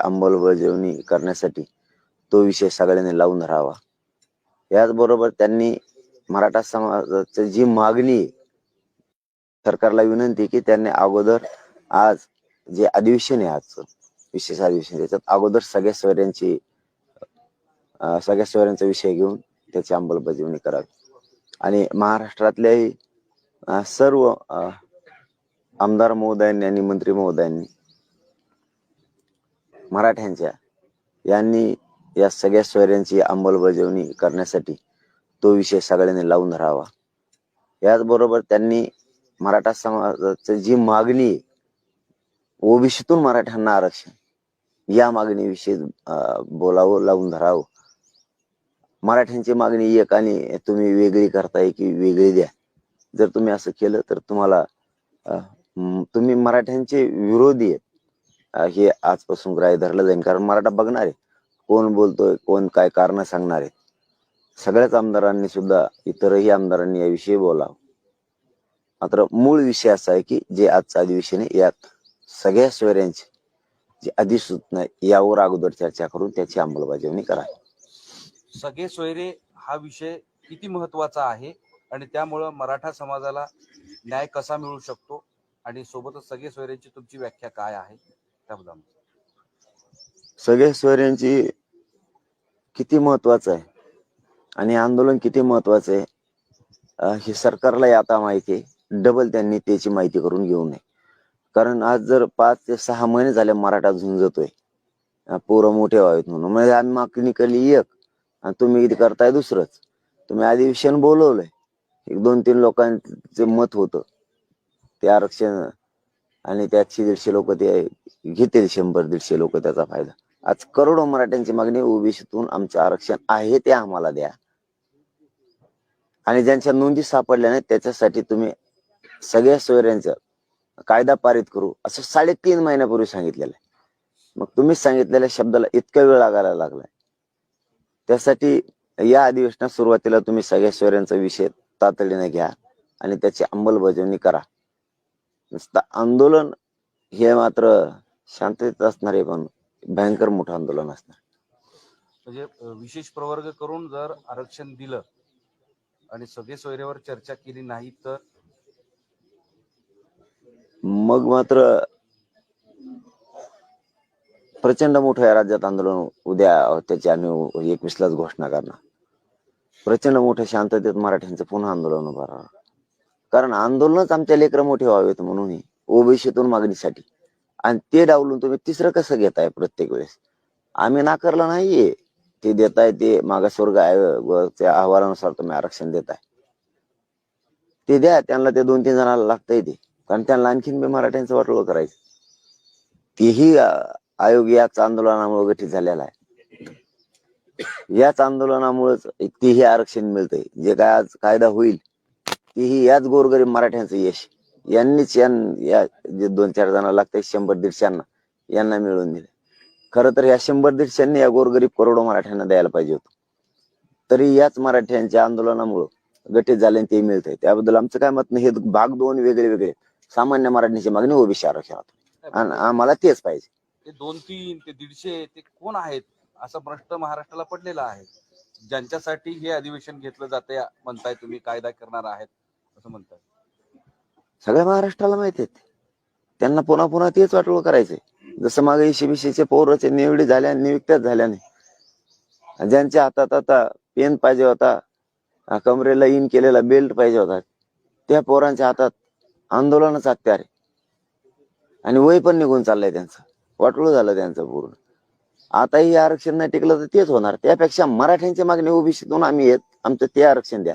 अंमलबजावणी करण्यासाठी तो विषय सगळ्यांनी लावून राहावा. याचबरोबर त्यांनी मराठा समाजाची जी मागणी सरकारला विनंती की त्यांनी अगोदर आज जे अधिवेशन आहे आजचं विशेष अधिवेशन त्याच्यात अगोदर सगळ्या सोयऱ्यांची सगळ्या सोयऱ्यांचा विषय घेऊन त्याची अंमलबजावणी करावी. आणि महाराष्ट्रातल्याही सर्व आमदार महोदयांनी आणि मंत्री महोदयांनी मराठ्यांच्या यांनी या सगळ्या सोयऱ्यांची अंमलबजावणी करण्यासाठी तो विषय सगळ्यांनी लावून धरावा याचबरोबर त्यांनी मराठा समाजाची जी मागणी आहे, ओबीसीतून मराठ्यांना आरक्षण या मागणीविषयी अं, बोलावं लावून धरावं. मराठ्यांची मागणी एक आणि तुम्ही वेगळी करताय की वेगळी द्या. जर तुम्ही असं केलं तर तुम्हाला तुम्ही मराठ्यांचे विरोधी आहेत. हे आजपासून ग्राह्य धरलं जाईल कारण मराठा बघणार आहे. कोण बोलतोय कोण काय कारण सांगणार आहेत. सगळ्याच आमदारांनी सुद्धा इतरही आमदारांनी याविषयी बोलावं. मात्र मूळ विषय असा आहे की जे आजच्या अधिवेशन यात सगळ्या सोयऱ्यांची जी अधिसूचना यावर अगोदर चर्चा करून त्याची अंमलबजावणी करा. सगळे सोयरे हा विषय किती महत्त्वाचा आहे आणि त्यामुळं मराठा समाजाला न्याय कसा मिळू शकतो आणि सोबतच सगळे सोयऱ्यांची तुमची व्याख्या काय आहे? त्याबद्दल सगळ्या किती महत्वाचं आहे आणि आंदोलन किती महत्वाचं आहे हे सरकारलाही आता माहिती आहे. डबल त्यांनी त्याची माहिती करून घेऊ नये. कारण आज जर पाच ते सहा महिने झाले मराठा झुंजतोय पोरं मोठे व्हावेत म्हणून. म्हणजे आम्ही मागणी केली एक आणि तुम्ही किती करताय दुसरंच. तुम्ही अधिवेशन बोलवलंय. एक दोन तीन लोकांचे मत होतं. ते आरक्षण आणि त्यातशे दीडशे लोक ते घेतील शंभर दीडशे लोक त्याचा फायदा. आज करोडो मराठ्यांची मागणी ओबीसीतून आमचं आरक्षण आहे ते आम्हाला द्या. आणि ज्यांच्या नोंदी सापडल्या नाहीत त्याच्यासाठी तुम्ही सगळ्या सोयऱ्यांचं कायदा पारित करू असं साडेतीन महिन्यापूर्वी सांगितलेलं आहे. मग तुम्हीच सांगितलेल्या शब्दाला इतका वेळ लागायला लागलाय. त्यासाठी या अधिवेशनात सुरुवातीला तुम्ही सगळ्या सोयऱ्यांचा विषय तातडीने घ्या आणि त्याची अंमलबजावणी करा. नुसतं आंदोलन हे मात्र शांततेत असणार आहे पण भयंकर मोठं आंदोलन असणार. म्हणजे विशेष प्रवर्ग करून जर आरक्षण दिलं आणि सगळे सोयऱ्यावर चर्चा केली नाही तर? मग मात्र प्रचंड मोठं या राज्यात आंदोलन उद्या त्याची आम्ही एकवीस लाच घोषणा करणार. प्रचंड मोठ्या शांततेत मराठ्यांचं पुन्हा आंदोलन उभं राहणार. कारण आंदोलनच आमच्या लेकरं मोठे व्हावेत म्हणून ओबीसीतून मागणीसाठी. आणि ते डावलून तुम्ही तिसरं कसं घेताय प्रत्येक वेळेस? आम्ही नाकारलं नाहीये. ते देताय ते मागासवर्ग त्या अहवालानुसार तुम्ही आरक्षण देताय. ते द्या त्यांना ते दोन तीन जणांना लागतंय ते. कारण त्यांना आणखीन मी मराठ्यांचं वाटोळं करायचं. तेही आयोग याच आंदोलनामुळे गठीत झालेला आहे. याच आंदोलनामुळेच तेही आरक्षण मिळतंय. जे काय आज कायदा होईल तेही याच गोरगरीब मराठ्यांचं यश. यांनीच यां- या जे दोन चार जणांना लागतंय शंभर दीडशेंना यांना मिळवून दिले खरं तर या शंभर दीडशेंनी या गोरगरीब करोडो मराठ्यांना द्यायला पाहिजे होतं. तरी याच मराठ्यांच्या आंदोलनामुळं गठीत झाले आणि ते मिळतंय. त्याबद्दल आमचं काय मत नाही. हे भाग दोन वेगळे वेगळे सामान्य मराठ्यांची मागणी ओबीसी आरक्षणात आणि आम्हाला तेच पाहिजे. ते दोन तीन ते दीडशे ते कोण आहेत? असा प्रश्न महाराष्ट्राला पडलेला आहे. ज्यांच्यासाठी हे अधिवेशन घेतलं जाते म्हणताय तुम्ही कायदा करणार आहेत. असं म्हणतात. सगळ्या महाराष्ट्राला माहिती आहेत. त्यांना पुन्हा पुन्हा तेच वाटोळ करायचंय. जसं मागे ईशीबीसीचे पौरचे निवडी झाल्या आणि नियुक्त्याच झाल्या नाही. ज्यांच्या हातात आता पेन पाहिजे होता कमरेला इन केलेला बेल्ट पाहिजे होता त्या पोरांच्या हातात आंदोलनच हत्यार आणि वय पण निघून चाललंय त्यांचं. वाटोळ झालं त्यांचं पूर्ण. आता ही आरक्षण नाही टिकलं तर तेच होणार. त्यापेक्षा मराठ्यांच्या मागणी ओबीसीतून आम्ही येत आमचं ते आरक्षण द्या.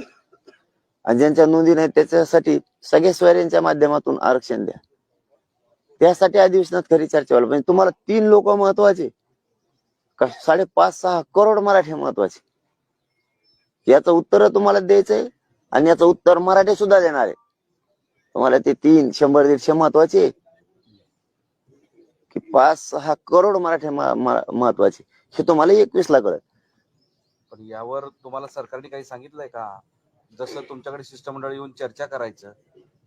आणि ज्यांच्या नोंदी नाही त्याच्यासाठी सगळ्या सोयऱ्यांच्या माध्यमातून आरक्षण द्या. त्यासाठी अधिवेशनात खरी चर्चा व्हायला पाहिजे तुम्हाला तीन लोक महत्त्वाचे. का साडेपाच सहा करोड मराठी महत्त्वाचे. याचं उत्तर तुम्हाला द्यायचंय आणि याचं उत्तर मराठी सुद्धा देणार आहे. तुम्हाला ते तीन शंभर दीडशे महत्त्वाचे. की पाच सहा करोड मराठी महत्त्वाचे. हे तुम्हाला एकवीस ला कळत पण यावर तुम्हाला सरकारने काही सांगितलंय का? जसं तुमच्याकडे शिष्टमंडळ येऊन चर्चा करायचं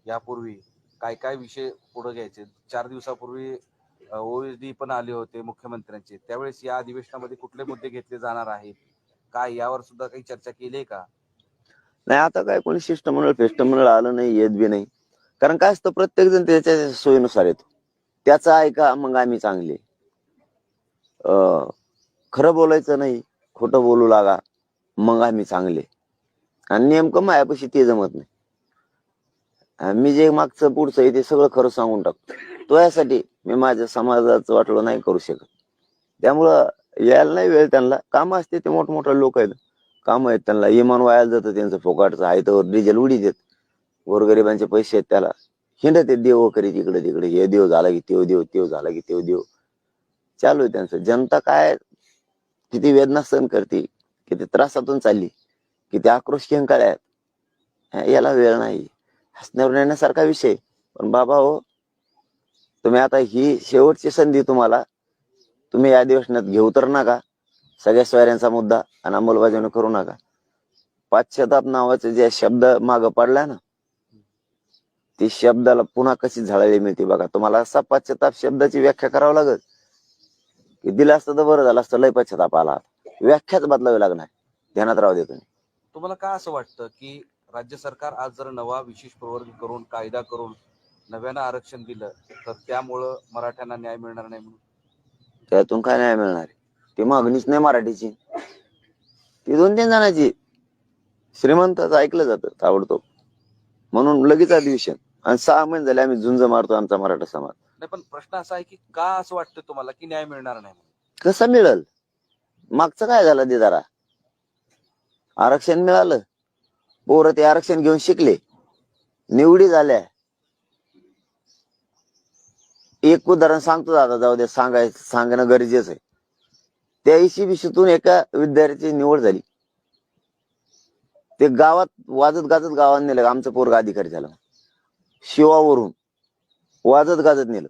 यापूर्वी काय काय विषय पुढे घ्यायचे? चार दिवसापूर्वी ओएसडी पण आले होते मुख्यमंत्र्यांचे. त्यावेळेस या अधिवेशनामध्ये कुठले मुद्दे घेतले जाणार आहेत? काय यावर सुद्धा काही चर्चा केली आहे का? नाही आता काय कोणी शिष्टमंडळ फेष्टमंडळ आलं नाही येत बी नाही. कारण काय असतं प्रत्येक जण त्याच्या सोयीनुसार येतो. त्याचा ऐका मग आम्ही चांगले. अं, खरं बोलायचं नाही खोटं बोलू लागा मग आम्ही चांगले. आणि नेमकं मायापाशी ते जमत नाही. आणि मी जे मागचं पुढचं आहे ते सगळं खरं सांगून टाकतो. तो यासाठी मी माझ्या समाजाचं वाटलं नाही करू शकत. त्यामुळं यायला नाही वेळ त्यांना. काम असते ते मोठमोठे लोक आहेत. काम आहेत त्यांना. इमान वायाला जातं त्यांचं फोकाटचं. आहे तर डिझेल उडी देत. गोरगरिबांचे पैसे आहेत त्याला. हिंडत ते देव करी तिकडे तिकडे. हे देव झाला की तेव देव तेव झाला की तेव देव. चालू आहे त्यांचं. जनता काय किती वेदना सहन करते किती त्रासातून चालली. किती आक्रोश किंकाळ आहेत याला वेळ नाही. हसण्यावर नेण्यासारखा विषय. पण बाबा हो तुम्ही आता ही शेवटची संधी तुम्हाला तुम्ही या अधिवेशनात घेऊ तर नका. सगळ्या स्वाऱ्यांचा मुद्दा आणि अंमलबजावणी करू नका. पाश्चाताप नावाचे जे शब्द माग पडला ना ती शब्दाला पुन्हा कशी झाडायला मिळते बघा. तुम्हाला असा पाश्चाताप शब्दाची व्याख्या करावं लागत की दिलं असतं तर बरं झालं असतं लय पश्चाताप आला व्याख्याच बदलावी लागणार. ध्यानात राहू दे तुम्ही. तुम्हाला का असं वाटतं की राज्य सरकार आज जर नवा विशेष प्रवर्ग करून कायदा करून नव्यानं आरक्षण दिलं तर त्यामुळं मराठ्यांना न्याय मिळणार नाही म्हणून? त्यातून काय नाही मिळणार ती मागणीच नाही मराठीची. ती दोन तीन जणांची. श्रीमंताचं ऐकलं जातं ताबडतोब. म्हणून लगेच अधिवेशन. आणि सहा महिने झाले आम्ही झुंज मारतो आमचा मराठा समाज. नाही पण प्रश्न असा आहे की का असं वाटतं तुम्हाला की न्याय मिळणार नाही कसं मिळल? मागचं काय झालं जरा? आरक्षण मिळालं. पोरं ते आरक्षण घेऊन शिकले. निवडी झाल्या. एक उदाहरण सांगतो दादा जाऊ दे सांगाय सांगणं गरजेचं आहे. त्या इशिबिशीतून एका विद्यार्थ्याची निवड झाली. ते गावात वाजत गाजत गावात नेलं आमचं पोरग अधिकारी झालं. शिवावरून वाजत गाजत नेलं.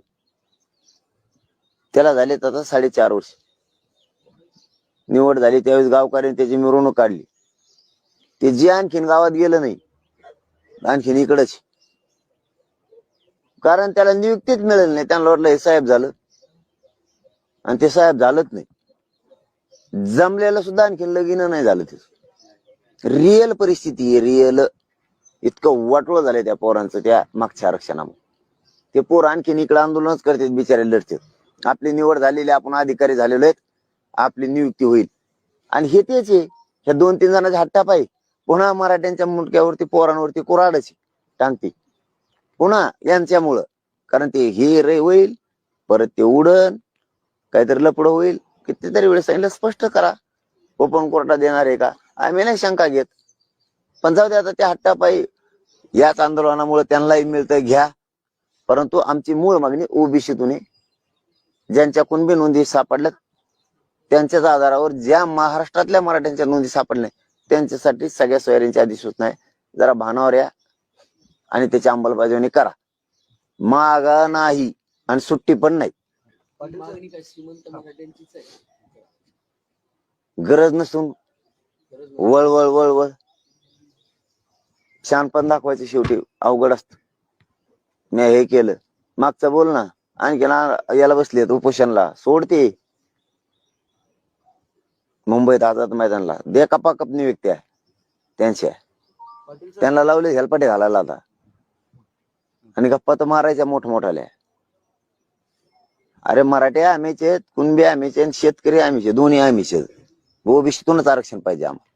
त्याला झाले आता साडेचार वर्ष. निवड झाली त्यावेळेस गावकऱ्यांनी त्याची मिरवणूक काढली. ते जे आणखीन गावात गेलं नाही आणखीन इकडच. कारण त्याला नियुक्तीच मिळेल नाही. त्यांना वाटलं हे साहेब झालं. आणि ते साहेब झालंच नाही. जमलेलं सुद्धा आणखीन लगीन नाही झालं ते रिअल परिस्थिती आहे रिअल इतकं वाटोळ झालंय त्या पोरांचं त्या मागच्या आरक्षणामुळे. ते पोर आणखीन इकडे आंदोलनच करतात बिचारे लढतात आपली निवड झालेली आपण अधिकारी झालेलो आहेत. आपली नियुक्ती होईल. आणि हे तेच आहे. ह्या दोन तीन जणांच्या हट्टा आहे पुन्हा मराठ्यांच्या मुटक्यावरती पोरांवरती कुराडच टांगते. पुन्हा यांच्यामुळं. कारण ते हे रे होईल परत ते उडन काहीतरी लपड होईल. कितीतरी वेळेस सांगितलं स्पष्ट करा. ओपन कोर्टात देणार आहे का? आम्ही नाही शंका घेत. पण जाऊ दे आता त्या हट्टापायी याच आंदोलनामुळे त्यांनाही मिळतं घ्या. परंतु आमची मूळ मागणी ओबीसीतून ज्यांच्या कुणबी नोंदी सापडल्यात त्यांच्याच आधारावर ज्या महाराष्ट्रातल्या मराठ्यांच्या नोंदी सापडल्या त्यांच्यासाठी सगळ्या सोयऱ्यांची अधिसूचना आहे जरा भानावर या आणि त्याची अंमलबजावणी करा. मागा नाही आणि सुट्टी पण नाही. गरज नसून गरज वळ वळ वळ वळ. छानपण दाखवायचं शेवटी. अवघड असत. मी हे केलं. मागचं बोल ना. आणखी याला बसलेत उपोषणला. सोडते. मुंबईत आझाद मैदानला. दे कपा कप व्यक्ती आहे. त्यांची आहे. त्यांना लावले हेलपाटे घालायला आता. आणि गप्पा तर मारायच्या मोठमोठाल्या. अरे मराठी आम्हीच आहेत कुणबी आम्हीच आणि शेतकरी आम्हीचे दोन्ही आम्हीचे आहेत. ओबीसीतूनच आरक्षण पाहिजे आम्हाला.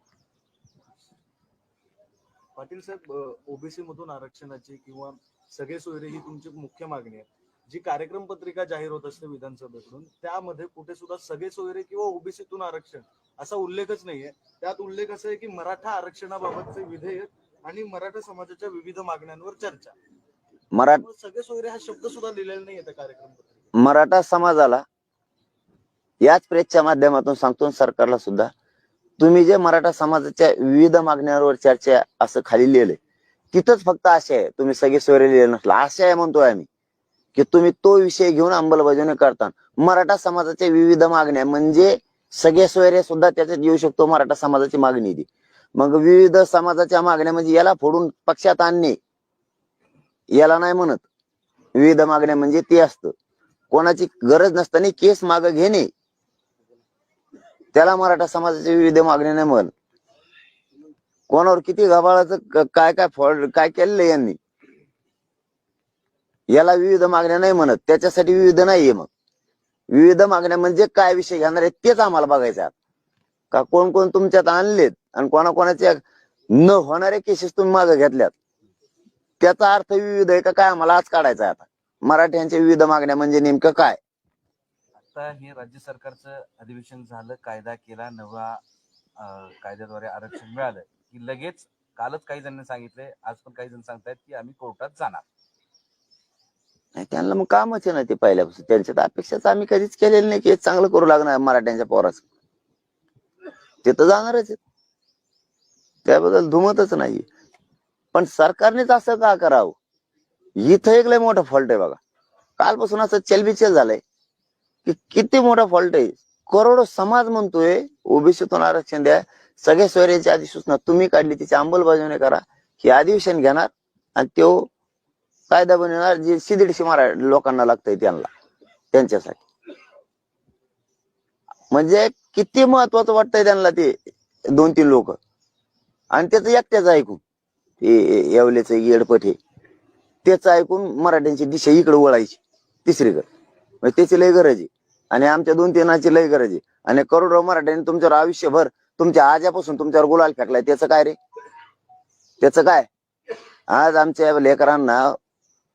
पाटील साहेब ओबीसी मधून आरक्षणाची किंवा सगळे सोयरे ही तुमची मुख्य मागणी आहे. जी कार्यक्रम पत्रिका जाहीर होत असते विधानसभेकडून त्यामध्ये कुठे सुद्धा सगळे सोयरे किंवा ओबीसीतून आरक्षण असा उल्लेखच नाहीये. त्यात उल्लेख असा आहे की मराठा आरक्षणाबाबतचे विधेयक आणि मराठा समाजाच्या विविध मागण्यांवर चर्चा. मरा मग सगळे सोयरे हा शब्द सुद्धा लिहिलेला नाहीये त्या कार्यक्रम मराठा समाजाला याच प्रेसच्या माध्यमातून सांगतो सरकारला सुद्धा तुम्ही जे मराठा समाजाच्या विविध मागण्यांवर चर्चा असं खाली लिहिलंय तिथंच फक्त आशय आहे तुम्ही सगळे सोयरे लिहिले नसला. आशय आहे म्हणतोय आम्ही. की तुम्ही तो विषय घेऊन अंमलबजावणी करता. मराठा समाजाच्या विविध मागण्या म्हणजे सगळे सोयरे सुद्धा त्याच्यात येऊ शकतो मराठा समाजाची मागणी ती. मग विविध समाजाच्या मागण्या म्हणजे याला फोडून पक्षात आणणे. याला नाही म्हणत. विविध मागण्या म्हणजे ते असतं. कोणाची गरज नसताना केस माग घेणे. त्याला मराठा समाजाची विविध मागणी नाही म्हण कोणावर किती घबाळाचं काय काय फॉल्ट काय केलेलं यांनी? याला विविध मागण्या नाही म्हणत. त्याच्यासाठी विविध नाहीये मग. विविध मागण्या म्हणजे काय विषय घेणार आहे तेच आम्हाला बघायचं आहे. का कोण कोण तुमच्यात आणलेत आणि कोणाकोणाच्या न होणाऱ्या केसेस तुम्ही मागे घेतल्यात. त्याचा अर्थ विविध आहे का काय आम्हाला आज काढायचा आहे आता. मराठ्यांच्या विविध मागण्या म्हणजे नेमकं काय? आता हे राज्य सरकारचं अधिवेशन झालं कायदा केला नवा कायद्याद्वारे आरक्षण मिळालं की लगेच कालच काही जणांनी सांगितले आज पण काही जण सांगतायत की आम्ही कोर्टात जाणार. नाही, त्यांना मग कामच आहे ना ते पहिल्यापासून. त्यांच्यात अपेक्षाच आम्ही कधीच केलेली नाही की चांगलं करू लागणार मराठ्यांच्या पोराचं. ते तर जाणारच आहेत. त्याबद्दल धुमतच नाही पण सरकारनेच असं का करावं? इथं एक लय मोठा फॉल्ट आहे बघा. कालपासून असं चलबिचल झालंय की किती मोठा फॉल्ट आहे. करोडो समाज म्हणतोय ओबीसीतून आरक्षण द्या. सगळ्या सोयऱ्याची अधिसूचना तुम्ही काढली तिची अंमलबजावणी करा. हे अधिवेशन घेणार आणि तो कायदा बनवणार जे सिदीडशे मरा लोकांना लागतंय त्यांना त्यांच्यासाठी. म्हणजे किती महत्वाचं वाटतंय त्यांना ते दोन तीन लोक. आणि त्याचं एकट्याच ऐकून ते येवलेच येडपट हे त्याचं ऐकून मराठ्यांची दिशा इकडे वळायची तिसरीकडे. म्हणजे त्याची लय गरज आहे. आणि आमच्या दोन तीनाची लय गरज आहे. आणि करोडो मराठ्यांनी तुमच्यावर आयुष्यभर तुमच्या आजापासून तुमच्यावर गुलाल फेकलाय त्याचं काय रे? त्याचं काय? आज आमच्या लेकरांना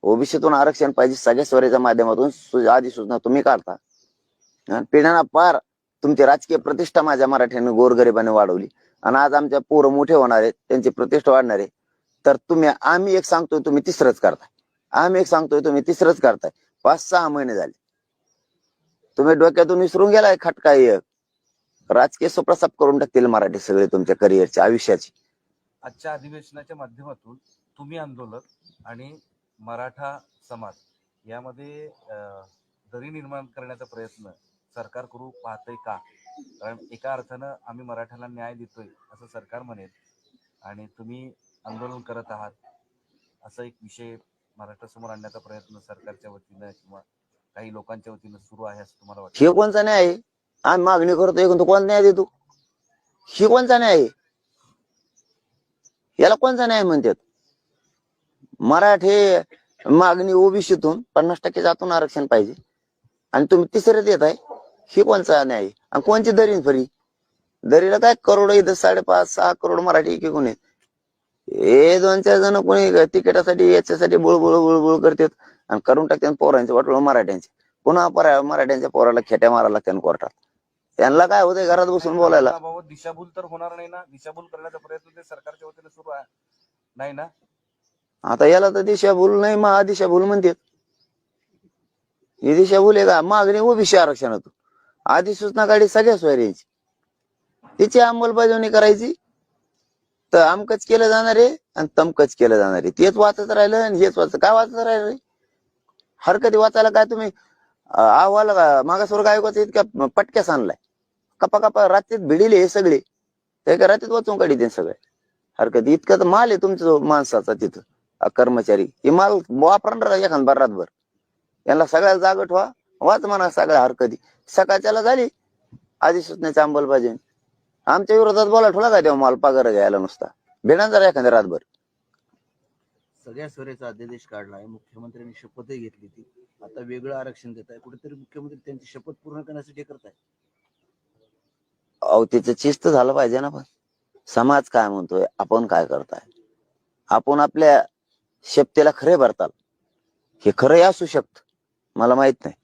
ओबीसीतून आरक्षण पाहिजे सगळ्या स्वराच्या माध्यमातून आधी सूचना तुम्ही काढता. पिढ्याना पिढ्यांना पार तुमची राजकीय प्रतिष्ठा माझ्या मराठ्यांनी गोरगरिबाने वाढवली. आणि आज आमच्या पोरं मोठे होणार आहेत त्यांची प्रतिष्ठा वाढणार आहे. तर तुम्ही आम्ही एक सांगतोय तुम्ही तिसरंच करताय. आम्ही एक सांगतोय तुम्ही तिसरंच करताय. पाच सहा महिने झाले. तुम्ही डोक्यातून विसरून गेलाय खटका एक. राजकीय सुप्रसाप करून टाकतील मराठी सगळे तुमच्या करिअरच्या आयुष्याची. आजच्या अधिवेशनाच्या माध्यमातून तुम्ही आंदोलन आणि मराठा समाज यामध्ये दरी निर्माण करण्याचा प्रयत्न सरकार करू पाहतंय का? कारण एका अर्थानं आम्ही मराठ्याला न्याय देतोय असं सरकार म्हणेल. आणि तुम्ही आंदोलन करत आहात असा एक विषय महाराष्ट्रासमोर आणण्याचा प्रयत्न सरकारच्या वतीनं किंवा काही लोकांच्या वतीनं सुरू आहे असं तुम्हाला वाटतं? हे कोणचा न्याय आहे? आम्ही मागणी करतोय पण कोण न्याय देतो. ही कोणचा न्याय आहे? याला कोणचा न्याय म्हणतात? मराठे मागणी ओबीसीतून पन्नास टक्के जातून आरक्षण पाहिजे. आणि तुम्ही तिसरे देत आहे ही कोणचा न्याय आहे? आणि कोणची दरीन फरी? दरीला काय करोड इथं साडेपाच सहा करोड मराठी एकी कोणी हे दोन चार जण कोणी तिकिटासाठी याच्यासाठी बुळबुळ बुळबुळ करतात आणि करून टाकतात पोरांचे वाटोळ मराठ्यांचे. पुन्हा परा मराठ्यांच्या पोराला खेट्या मारायला लागतात कोर्टात. त्यांना काय होतंय घरात बसून बोलायला? दिशाभूल तर होणार नाही ना. दिशाभूल करण्याचा प्रयत्न ते सरकारच्या वतीने सुरू आहे. नाही ना? आता याला तर दिशाभूल नाही महा दिशाभूल म्हणतात ही दिशाभूल आहे का? मागणी ओबीसी आरक्षणातून. आधी सूचना काढी सगळ्या सोयऱ्यांची. तिची अंमलबजावणी करायची. तर अमकच केलं जाणार आहे आणि तमकच केलं जाणार आहे. तेच वाचत राहिलं आणि हेच वाचत काय वाचत राहिलं रे? वाचायला काय तुम्ही? अहवाल मागासवर्ग आयोगाचा इतक्या पटक्यास आणलाय. कपा कपा रात्रीत भिडिले हे सगळे. ते एका रात्रीत वाचून काढी सगळे. हरकत. इतकं तर माल आहे तुमचा जो माणसाचा तिथं. कर्मचारी. हे माल वापरणार एखाद रातभर यांना सगळ्याला जाग ठेवा. वाच म्हणा सगळ्या हरकती. सकाळच्याला झाली. आधी सूचनेची अंमलबजावणी आमच्या विरोधात बोला ठेवला का तेव्हा माल पगार घ्यायला नुसता? भेटा जरा एखाद्या रातभर. सगळ्या स्वरेचा अध्यादेश काढला आहे. मुख्यमंत्र्यांनी शपथही घेतली ती. आता वेगळं आरक्षण देत आहे. कुठेतरी मुख्यमंत्री त्यांची शपथ पूर्ण करण्यासाठी करत आहे अहो त्याचं चिस्त झालं पाहिजे ना पण. समाज काय म्हणतोय? आपण काय करताय? आपण आपल्या शेपतेला खरे भरताल हे खरंही असू शकत. मला माहीत नाही.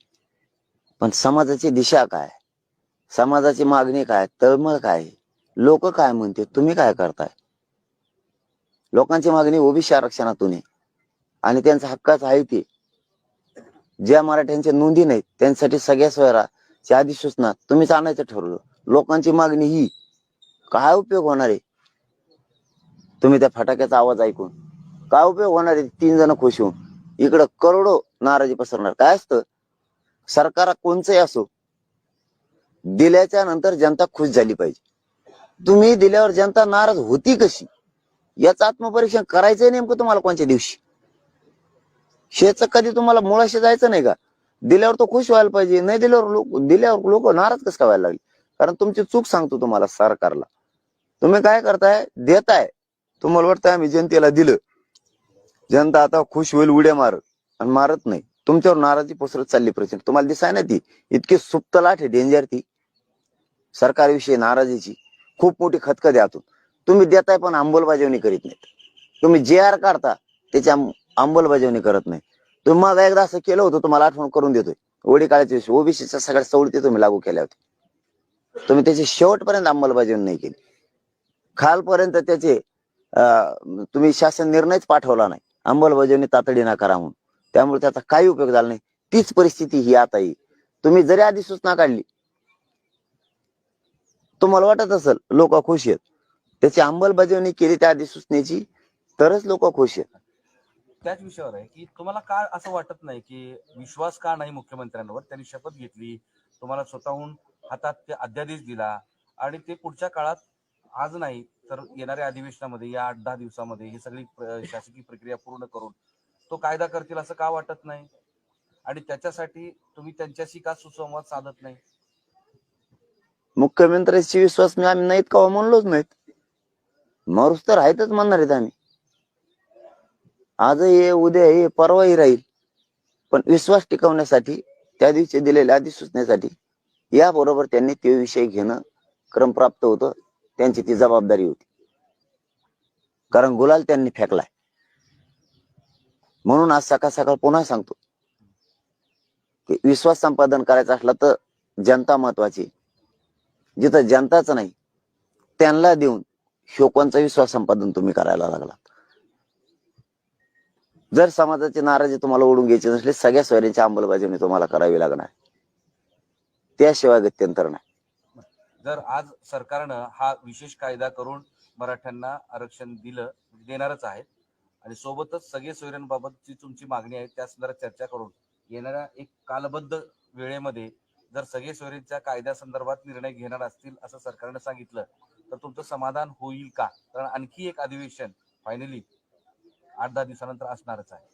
पण समाजाची दिशा काय? समाजाची मागणी काय? तळमळ काय? लोक काय म्हणते तुम्ही काय करताय? लोकांची मागणी ओबीसी आरक्षणातून आहे. आणि त्यांचा हक्काच आहे ते. ज्या मराठ्यांच्या नोंदी नाहीत त्यांच्यासाठी सगळ्या स्वराची अधिसूचना तुम्हीच आणायचं ठरवलं. लोकांची मागणी ही. काय उपयोग होणार आहे? तुम्ही त्या फटाक्याचा आवाज ऐकून. काय उपयोग होणार आहे? तीन जण खुश होऊन. इकडं करोडो नाराजी पसरणार. काय असतं? सरकार कोणचंही असो दिल्याच्या नंतर जनता खुश झाली पाहिजे. तुम्ही दिल्यावर जनता नाराज होती कशी? याचं आत्मपरीक्षण करायचंय नेमकं तुम्हाला कोणत्या दिवशी? शेच कधी तुम्हाला मुळाशी जायचं नाही का? दिल्यावर तो खुश व्हायला पाहिजे. नाही दिल्यावर लोक दिल्यावर लोक नाराज कसं व्हायला लागले? कारण तुमची चूक सांगतो तुम्हाला सरकारला. तुम्ही काय करताय? देताय. तुम्हाला वाटतं आम्ही जनतेला दिलं. जनता आता खुश होईल उड्या मारत आणि मारत नाही. तुमच्यावर नाराजी पसरत चालली प्रचंड. तुम्हाला दिसाय ना ती. इतकी सुप्त लाट आहे डेंजर ती. सरकारविषयी नाराजीची. खूप मोठी खतखत आहे तुम्ही देताय पण अंमलबजावणी करीत नाहीत. तुम्ही जे आर काढता त्याची अंमलबजावणी करत नाही. तुम्ही मग एकदा असं केलं होतं तुम्हाला आठवण करून देतोय. ओडी काळाच्या विषयी ओबीसीच्या सगळ्या सवलती तुम्ही लागू केल्या होत्या. तुम्ही त्याची शेवटपर्यंत अंमलबजावणी नाही केली. खालपर्यंत त्याचे तुम्ही शासन निर्णयच पाठवला नाही. अंमलबजावणी तातडीनं करा म्हणून. त्यामुळे त्याचा काही उपयोग झाला नाही. तीच परिस्थिती ही आता येईल. तुम्ही जरी आधी सूचना काढली तुम्हाला वाटत असेल लोक खुश आहेत. त्याची अंमलबजावणी केली त्या अधिसूचनेची तरच लोक खुश आहेत. त्याच विषयावर आहे की तुम्हाला का असं वाटत नाही की विश्वास का नाही मुख्यमंत्र्यांवर? त्यांनी शपथ घेतली तुम्हाला स्वतःहून हातात ते अध्यादेश दिला आणि ते पुढच्या काळात आज नाही तर येणाऱ्या अधिवेशनामध्ये या आठ दहा दिवसामध्ये ही सगळी शासकीय प्रक्रिया पूर्ण करून तो कायदा करतील असं का वाटत नाही? आणि त्याच्यासाठी तुम्ही त्यांच्याशी का सुसंवाद साधत नाही? मुख्यमंत्र्यांची विश्वास मी आम्ही नाहीत का हो म्हणलोच नाहीत. माणूस तर आहेतच म्हणणार आहेत आम्ही. आज हे उद्या हे परवाही राहील. पण विश्वास टिकवण्यासाठी त्या दिवशी दिलेल्या अधिसूचनेसाठी याबरोबर त्यांनी ते विषय घेणं क्रमप्राप्त होतं. त्यांची ती जबाबदारी होती. कारण गुलाल त्यांनी फेकलाय. म्हणून आज सकाळ सकाळ पुन्हा सांगतो. की विश्वास संपादन करायचा असला तर जनता महत्वाची. जिथं जनताच नाही त्यांना देऊन शोकांचा विश्वास संपादन तुम्ही करायला लागला जर समाजाची नाराजी तुम्हाला ओढून घ्यायची नसली सगळ्या सोयऱ्यांची अंमलबजावणी तुम्हाला करावी लागणार. त्याशिवाय गत्यंतर नाही. जर आज सरकारनं हा विशेष कायदा करून मराठ्यांना आरक्षण दिलं देणारच आहे आणि सोबतच सगळे सोयऱ्यांबाबत जी तुमची मागणी आहे त्या संदर्भात चर्चा करून येणाऱ्या एक कालबद्ध वेळेमध्ये जर सगळे सोयऱ्यांच्या कायद्यासंदर्भात निर्णय घेणार असतील असं सरकारनं सांगितलं तर तुमचं समाधान होईल का? कारण आणखी एक अधिवेशन फायनली आठ दहा दिवसानंतर असणारच आहे.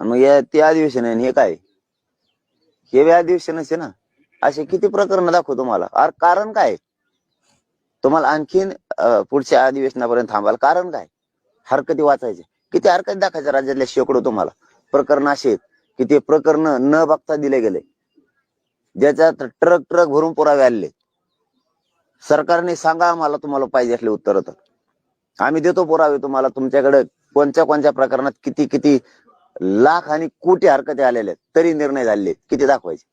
मग या ते अधिवेशन आहे आणि हे काय? हे बी अधिवेशनच आहे ना? असे किती प्रकरण दाखवतो तुम्हाला? अरे कारण काय? तुम्हाला आणखीन पुढच्या अधिवेशनापर्यंत थांबाल कारण काय? हरकती वाचायचे. किती हरकती दाखवायच्या राज्यातल्या शेकडो तुम्हाला? प्रकरण असे आहेत की ते प्रकरण न बघता दिले गेले. ज्याच्यात ट्रक ट्रक भरून पुरावे आले सरकारने सांगा आम्हाला तुम्हाला पाहिजे असले उत्तर तर आम्ही देतो पुरावे तुम्हाला. तुमच्याकडे कोणत्या कोणत्या प्रकरणात किती किती लाख आणि कोटी हरकती आलेल्या आहेत तरी निर्णय झालेले किती दाखवायचे?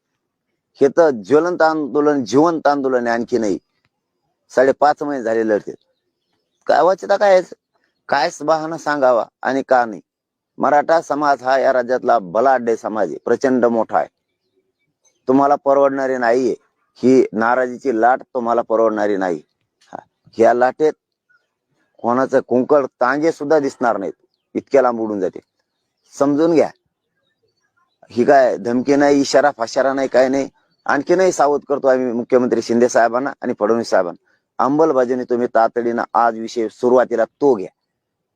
हे तर ज्वलंत आंदोलन जिवंत आंदोलन आहे आणखी नाही साडेपाच महिने झाले लढते काय वाचता काय बहाना सांगावा आणि का नाही. मराठा समाज हा या राज्यातला बलाढ्य समाज आहे प्रचंड मोठा आहे. तुम्हाला परवडणारी नाहीये. ही नाराजीची लाट तुम्हाला परवडणारी नाही. ह्या लाटेत कोणाचं कुंकड तांगे सुद्धा दिसणार नाहीत. इतक्या लांब उडून जाते. समजून घ्या. ही काय धमकी नाही इशारा फाशारा नाही काय नाही. आणखीनही सावध करतो आम्ही मुख्यमंत्री शिंदे साहेबांना आणि फडणवीस साहेबांना. अंमलबजावणी तुम्ही तातडीनं आज विषय सुरुवातीला तो घ्या.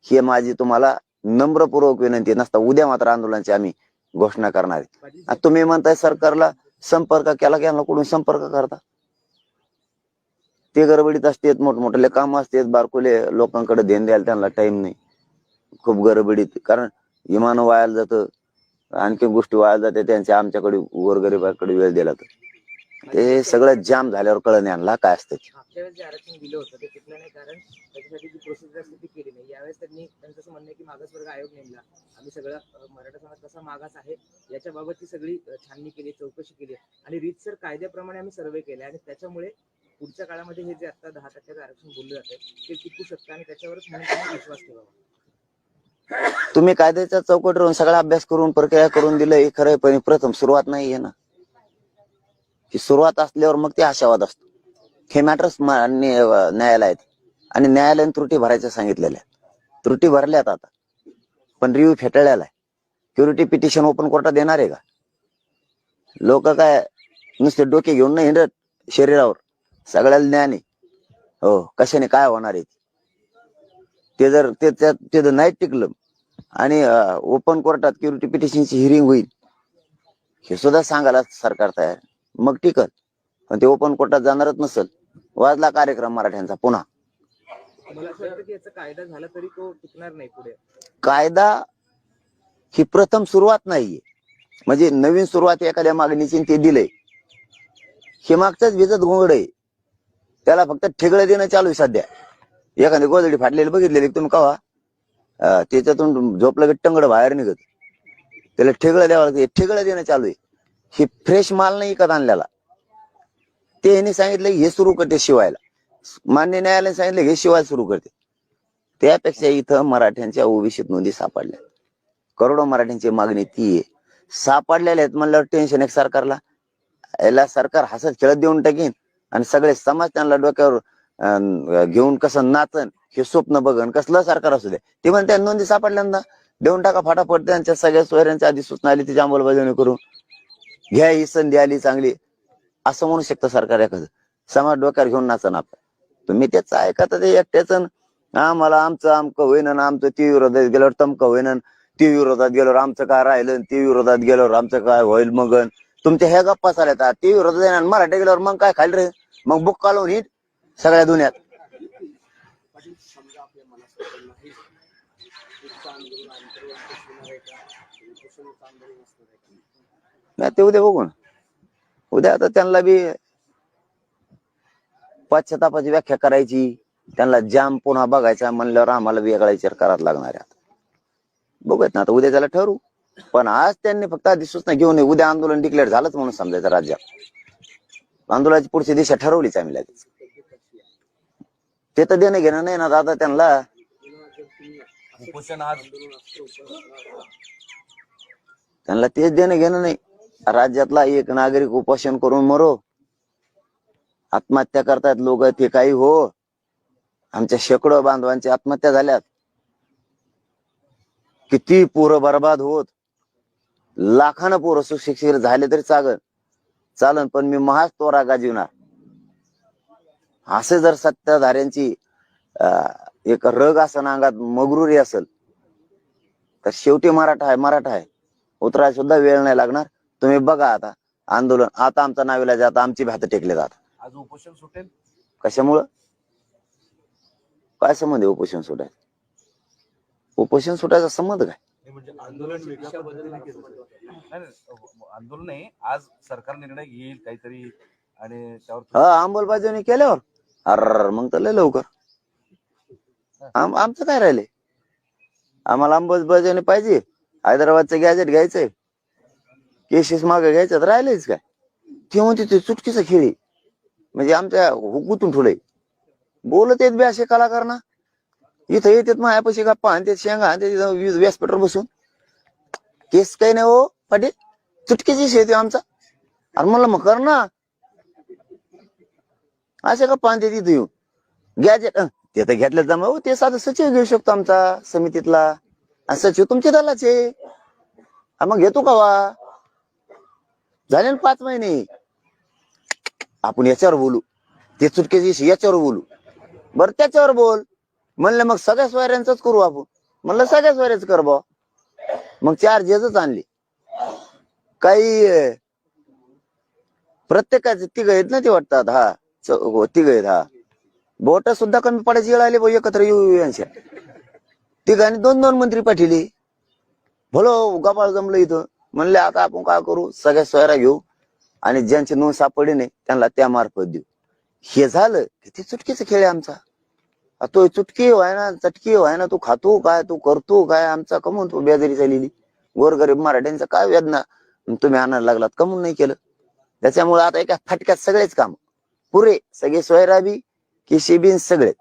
हे माझी तुम्हाला नम्रपूर्वक विनंती नसता उद्या मात्र आंदोलनाची आम्ही घोषणा करणार आहे. तुम्ही म्हणताय सरकारला संपर्क केला की कुठून संपर्क करता? ते गडबडीत असतेत मोठमोठे काम असतेत बारकुले लोकांकडे देण द्यायला त्यांना टाइम नाही. खूप गडबडीत. कारण विमान वायाला जातं आणखी गोष्टी वाया जाते त्यांच्या आमच्याकडे गोरगरिबाकडे वेळ दिला तर. ते सगळं जाम झाल्यावर कळण यांना काय असतं ते. मागच्या वेळेस जे आरक्षण दिलं होतं ते टिकलं नाही कारण त्याच्यासाठी जी प्रोसिजर असते ती केली नाही. यावेळेस त्यांनी त्यांचं असं म्हणणं आहे की मागासवर्ग आयोग नेमला. आम्ही सगळा मराठा समाज कसा मागास आहे सगळी छाननी केली चौकशी केली. आणि रीतसर कायद्याप्रमाणे आम्ही सर्वे केले आणि त्याच्यामुळे पुढच्या काळामध्ये हे जे आता दहा टक्क्याचं आरक्षण बोललं जाते ते टिकू शकतं आणि त्याच्यावरच म्हणून विश्वास ठेवावा. तुम्ही कायद्याच्या चौकट राहून सगळा अभ्यास करून प्रक्रिया करून दिलं हे पण ही प्रथम सुरुवात नाही आहे ना. ही सुरुवात असल्यावर मग ते आशावाद असतो. हे मॅटर्स न्यायालयात. आणि न्यायालयाने त्रुटी भरायच्या सांगितलेल्या आहेत त्रुटी भरल्यात आता. पण रिव्ह्यू फेटाळलेला आहे. क्युरिटी पिटिशन ओपन कोर्टात देणार आहे का? लोक काय नुसते डोके घेऊन नाही हिंडत शरीरावर? सगळ्याला ज्ञान आहे. हो कशाने काय होणार आहे ते? जर ते त्यात ते जर नाही टिकलं आणि ओपन कोर्टात क्युरिटी पिटिशनची हिअरिंग होईल हे सुद्धा सांगायला सरकार तयार मग टिकल. पण ते ओपन कोर्टात जाणारच नसल वाजला कार्यक्रम मराठ्यांचा पुन्हा. कायदा झाला तरी तो टिकणार नाही पुढे. कायदा ही प्रथम सुरुवात नाहीये. म्हणजे नवीन सुरुवात एखाद्या मागणीची ते दिलंय. हे मागचाच विजत गोंगड आहे. त्याला फक्त ठेगळं देणं चालू आहे सध्या. एखादी गोदडी फाटलेली बघितलेली का तुम्ही कवा? त्याच्यातून झोपलं की टंगड बाहेर निघत. त्याला ठेगळं द्यावं लागतं. ठेगळं देणं चालू आहे. हे फ्रेश माल नाही विकत आणलेला? ते ह्यांनी सांगितलं हे सुरू करते शिवायला. मान्य न्यायालयाने सांगितलं हे शिवाय सुरू करते. त्यापेक्षा इथं मराठ्यांच्या ओबीसीत नोंदी सापडल्या. करोडो मराठ्यांची मागणी ती आहे. सापडलेल्या आहेत म्हणल्यावर टेन्शन एक सरकारला. याला सरकार हसत खेळत देऊन टाकीन आणि सगळे समाज त्यांना डोक्यावर घेऊन कसं नाचन हे स्वप्न बघन कसलं सरकार असू दे. ते म्हणते नोंदी सापडल्यांदा. देऊन टाका फटाफट त्यांच्या सगळ्या सोयऱ्यांच्या आधी सूचना आली त्याची अंमलबजावणी करून. घ्या ही संधी आली चांगली. असं म्हणू शकतं सरकार एखादं. समाज डोक्यावर घेऊन नाचा आपण. तुम्ही त्याच ऐकता ते एकट्याच आम्हाला आमचं आमकं होईन आणि आमचं ती विरोधात गेल्यावर तमकं होईन ती विरोधात गेल्यावर आमचं काय राहिलं ती विरोधात गेल्यावर आमचं काय होईल मग तुमच्या ह्या गप्पा चालत ती विरोधात येणार मराठी गेल्यावर मग काय खाली रे? मग बुक कालवून ही सगळ्या दुनियात. नाही ते उद्या बघू ना. उद्या आता त्यांना बी पश्चातापाची व्याख्या करायची. त्यांना जाम पुन्हा बघायचा म्हणल्यावर आम्हाला वेगळा विचार करावा लागणार आहे आता. बघूयात ना आता उद्या त्याला ठरवू. पण आज त्यांनी फक्त आधी सूचना घेऊन ये. उद्या आंदोलन डिक्लेअर झालंच म्हणून समजायचं राज्यात. आंदोलनाची पुढची दिशा ठरवलीच आम्ही लगेच. ते तर देणं घेणं नाही ना दादा त्यांना. त्यांना तेच देणं घेणं नाही. राज्यातला एक नागरिक उपोषण करून मरो. आत्महत्या करतायत लोक ते काही हो. आमच्या शेकडो बांधवांची आत्महत्या झाल्यात. किती पोरं बर्बाद होत. लाखानं पोरं सुशिक्षित झाले तरी चागल. चालन पण मी महाच तोरा गाजीवणार. असे जर सत्ताधाऱ्यांची एक रग असन अंगात मगरुरी असेल तर शेवटी मराठा आहे मराठा आहे. उतरायला सुद्धा वेळ नाही लागणार. तुम्ही बघा आता आंदोलन. आता आमचा नाविला जात आमची भात टेकले जात आज उपोषण सुटेल? कशामुळं? काय संबंध आहे उपोषण सुटायचं? उपोषण सुटायचा संबंध काय? हे म्हणजे आंदोलन वेगळ्या पद्धतीने केलं जातं. नाही नाही, आंदोलन नाही. आज सरकार निर्णय घेईल काहीतरी आणि त्यावर हा अंमलबजावणी केल्यावर? अर मग तर लय लवकर. आम- आमचं काय राहिले आम्हाला अंमलबजावणी पाहिजे. हैदराबादचं गॅजेट घ्यायचंय. केसेस मागे घ्यायच्यात तर राहिलेच काय? ते म्हणते ते चुटकीचं खेळी म्हणजे आमच्या हुकूतून ठुलय बोलत येत बी असे कलाकार ना. इथं येतात मायापाशी गप्पा आणि ते शेंगा आणि वीज व्यासपीठावर बसून केस काही नाही हो पाटील. चुटकीची शेती आमचा. अरे म्हणलं मग कर ना. असे का पाहते तिथे येऊन. गॅजेट ते तर घेतलं जमा. हो ते साधं सचिव घेऊ शकतो आमचा समितीतला. आणि सचिव तुमच्या दलाचे हा, मग घेतो का वा? झाले ना पाच महिने. आपण याच्यावर बोलू. ते चुटकेची याच्यावर बोलू. बरं त्याच्यावर बोल. म्हणलं मग सगळ्या सोयऱ्यांच करू आपण. म्हणलं सगळ्या सोयऱ्याच कर बा मग चार जेजच आणले. काही प्रत्येकाचे तिघ आहेत ना ते वाटतात. हा हो, तिघ आहेत हा. बोट सुद्धा कमी पडायची वेळ आली भाऊ एकत्र येऊ यांच्या. तिघांनी दोन दोन मंत्री पाठिले. भलो गपाळ जमलं इथं. म्हणले आता आपण काय करू? सगळ्या सोयरा घेऊ आणि ज्यांची नोंद सापडली नाही त्यांना त्या मार्फत देऊ. हे झालं. की ते चुटकीचा खेळ आहे आमचा. तो चुटकी व्हाय ना चटकी व्हाय ना तू खातो काय तू करतो काय आमचा कमून तू बेजारी झालेली. गोरगरीब मराठ्यांचा काय वेदना. तुम्ही आणायला लागलात कमून नाही केलं. त्याच्यामुळे आता एका फटक्यात सगळेच काम. पुरे सगळे सोयराबी बिन सगळे.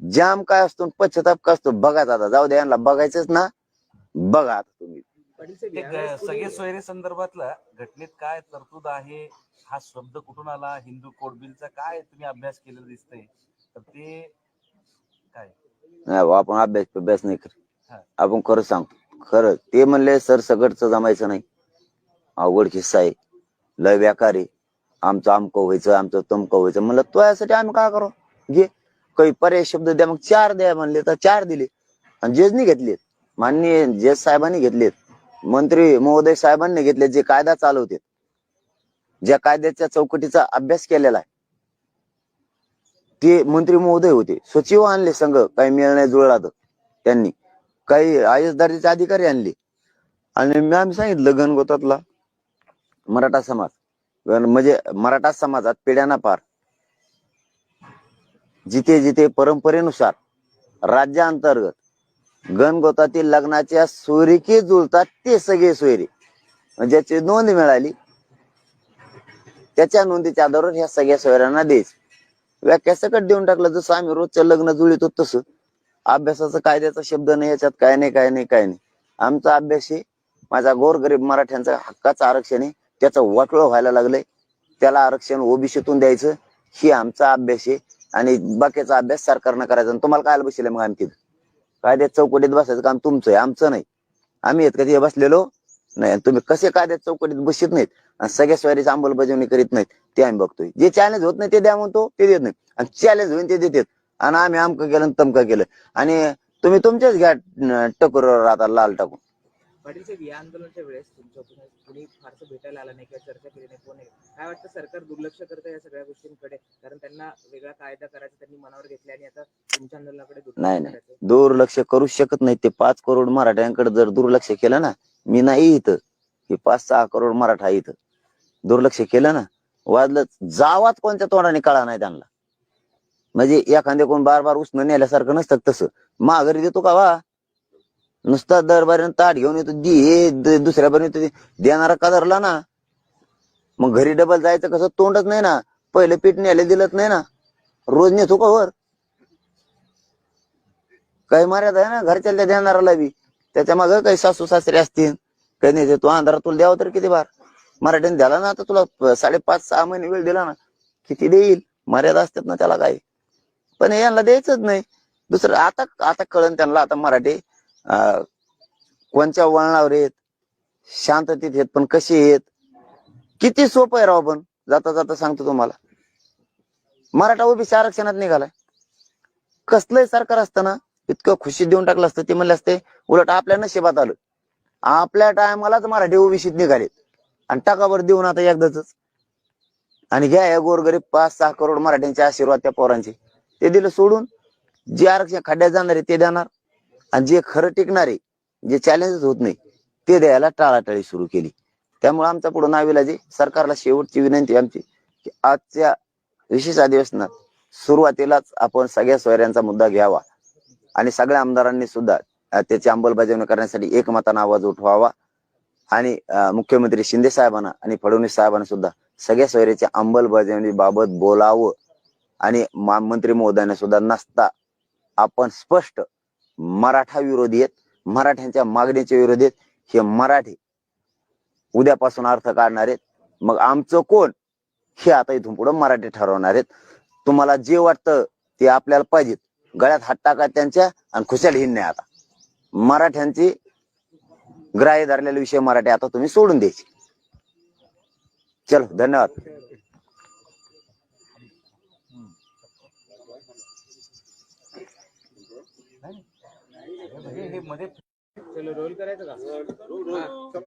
जाम काय असतो पश्चाताप काय असतो बघायचा आता जाऊ द्या यांना बघायचंच ना. बघा आता तुम्ही. ते ग- सगळे सोयरे संदर्भातला घटनेत काय तरतूद आहे? हा शब्द कुठून आला? हिंदू कोड बिलचा काय तुम्ही अभ्यास केलेला दिसतंय? तर ते काय? नाही आपण अभ्यास अभ्यास नाही करत. हा. आपण खरं सांगतो. खरं ते म्हणले सर सगळचं जमायचं नाही. अवघड किस्सा आहे. लय व्याकार आहे. आमचं आमकं व्हायचं आमचं तमकं व्हायचं. म्हणलं तो यासाठी आम्ही काय करू? घे. काही पर्याय शब्द द्या. मग चार द्या म्हणले तर चार दिले. आणि जजनी घेतलेत. माननीय जज साहेबांनी घेतलेत. मंत्री महोदय साहेबांनी घेतले जे कायदा चालवते ज्या कायद्याच्या चौकटीचा अभ्यास केलेला आहे. ते मंत्री महोदय होते. सचिव आणले संघ काही मिळण्या जुळला तर. त्यांनी. काही आय दर्जाचे अधिकारी आणले. आणि मी आम्ही सांगितलं गणगोतातला मराठा समाज. गण- म्हणजे मराठा समाजात पिढ्याना पार. जिथे जिथे परंपरेनुसार राज्याअंतर्गत गणगोतातील लग्नाच्या सोयरिके जुळतात ते सगळे सोयरे. ज्याची नोंद मिळाली त्याच्या नोंदीच्या आधारावर ह्या सगळ्या सोयऱ्यांना द्यायच. व्याख्या सकट देऊन टाकलं जसं आम्ही रोजचं लग्न जुळितो तसं. अभ्यासाचा कायद्याचा शब्द नाही याच्यात काय नाही काय नाही काय नाही. आमचा अभ्यास आहे माझा गोरगरीब मराठ्यांचा हक्काचं आरक्षण आहे त्याचं वाटोळ व्हायला लागलंय. त्याला आरक्षण ओबीसीतून द्यायचं ही आमचा अभ्यास आहे आणि बाकीचा अभ्यास सरकारनं करायचा. आणि तुम्हाला काय बसले मग आणखी कायद्यात चौकटीत बसायचं काम तुमचं आहे आमचं नाही. आम्ही आहेत कधी बसलेलो? नाही. तुम्ही कसे कायद्यात चौकटीत बसत नाहीत? आणि सगळ्या स्वारीची अंमलबजावणी करीत नाहीत ते आम्ही बघतोय. जे चॅलेंज होत नाही ते द्या म्हणतो ते देत नाही आणि चॅलेंज होईल ते देतात. आणि आम्ही आमकं केलं आणि तमकं केलं. आणि तुम्ही तुमच्याच घ्या टकोर टकोरीवर आता लाल टाकून. पाटील साहेब या आंदोलनाच्या वेळेस तुमच्या कुणी फारसं भेटायला आला नाही किंवा चर्चा केली नाही कोण नाही. काय वाटतं सरकार दुर्लक्ष करतं या सगळ्या गोष्टींकडे? कारण त्यांना वेगळा कायदा करायचा त्यांनी मनावर घेतले आणि आता तुमच्या आंदोलनाकडे नाही, नाही. दुर्लक्ष करू शकत नाही. ते पाच करोड मराठ्यांकडे जर दुर्लक्ष केलं ना मी नाही इथं. हे पाच सहा करोड मराठा इथं. दुर्लक्ष केलं ना वाजलं जावात कोणत्या तोंडाने कळा नाही त्यांना. म्हणजे एखाद्या कोण बार बार उष्ण नेल्यासारखं नसतं का तसं. माघारी देतो का वा? नुसता दरबारीनं ताट घेऊन येतो दे दुसऱ्या बरं येतो देणारा देणारा धरला ना. मग घरी डबल जायचं कसं तोंडच नाही ना. पहिले पीठ न्यायला दिलत नाही ना. रोज नेतो का वर? काही मर्यादा आहे ना घरच्या देणाराला बी. त्याच्या मागं काही सासू सासरे असतील काही नाही तू. अंधारात तुला द्यावं तर किती बार मराठीने द्याला ना आता तुला साडेपाच सहा महिने वेळ दिला ना. किती देईल? मर्यादा असतात ना त्याला काही. पण यांना द्यायचंच नाही. दुसरं आता आता कळण त्यांना आता मराठी. कोणत्या वळणावर आहेत? शांततेत आहेत पण कसे आहेत? किती सोपं आहे राव पण. जाता जाता सांगतो तुम्हाला. मराठा ओबीसी आरक्षणात निघालाय. कसलंय सरकार असताना इतकं खुशी देऊन टाकलं असतं ते म्हणले असते उलट आपल्या नशिबात आलं. आपल्या टायमालाच मराठी ओबीसीत निघालेत. आणि टाकावर देऊन आता एकदाच आणि घ्या या गोरगरीब पाच सहा करोड मराठ्यांचे आशीर्वाद त्या पोरांचे. ते दिलं सोडून. जे आरक्षण खड्ड्यात जाणार आहे ते देणार. आणि जे खरं टिकणारे जे चॅलेंजेस होत नाही ते द्यायला टाळाटाळी सुरू केली. त्यामुळे आमचा पुढे नाविलाजी सरकारला शेवटची विनंती आमची की आजच्या विशेष अधिवेशनात सुरुवातीलाच आपण सगळ्या सोयऱ्यांचा मुद्दा घ्यावा. आणि सगळ्या आमदारांनी सुद्धा त्याची अंमलबजावणी करण्यासाठी एकमतानं आवाज उठवावा. आणि मुख्यमंत्री शिंदे साहेबांना आणि फडणवीस साहेबांना सुद्धा सगळ्या सोयऱ्याच्या अंमलबजावणी बाबत बोलावं. आणि मंत्री महोदयांना सुद्धा नसता आपण स्पष्ट मराठा विरोधी आहेत मराठ्यांच्या मागणीच्या विरोधी आहेत हे मराठी उद्यापासून अर्थ काढणार आहेत. मग आमचं कोण? हे आता इथून पुढे मराठी ठरवणार आहेत. तुम्हाला जे वाटतं ते आपल्याला पाहिजेत. गळ्यात हात टाका त्यांच्या आणि खुशाल हिंडणे आता. मराठ्यांची ग्राह्य धरलेले विषय मराठी आता तुम्ही सोडून द्यायचे. चलो धन्यवाद. हे मध्ये चलो रोल करायचं का.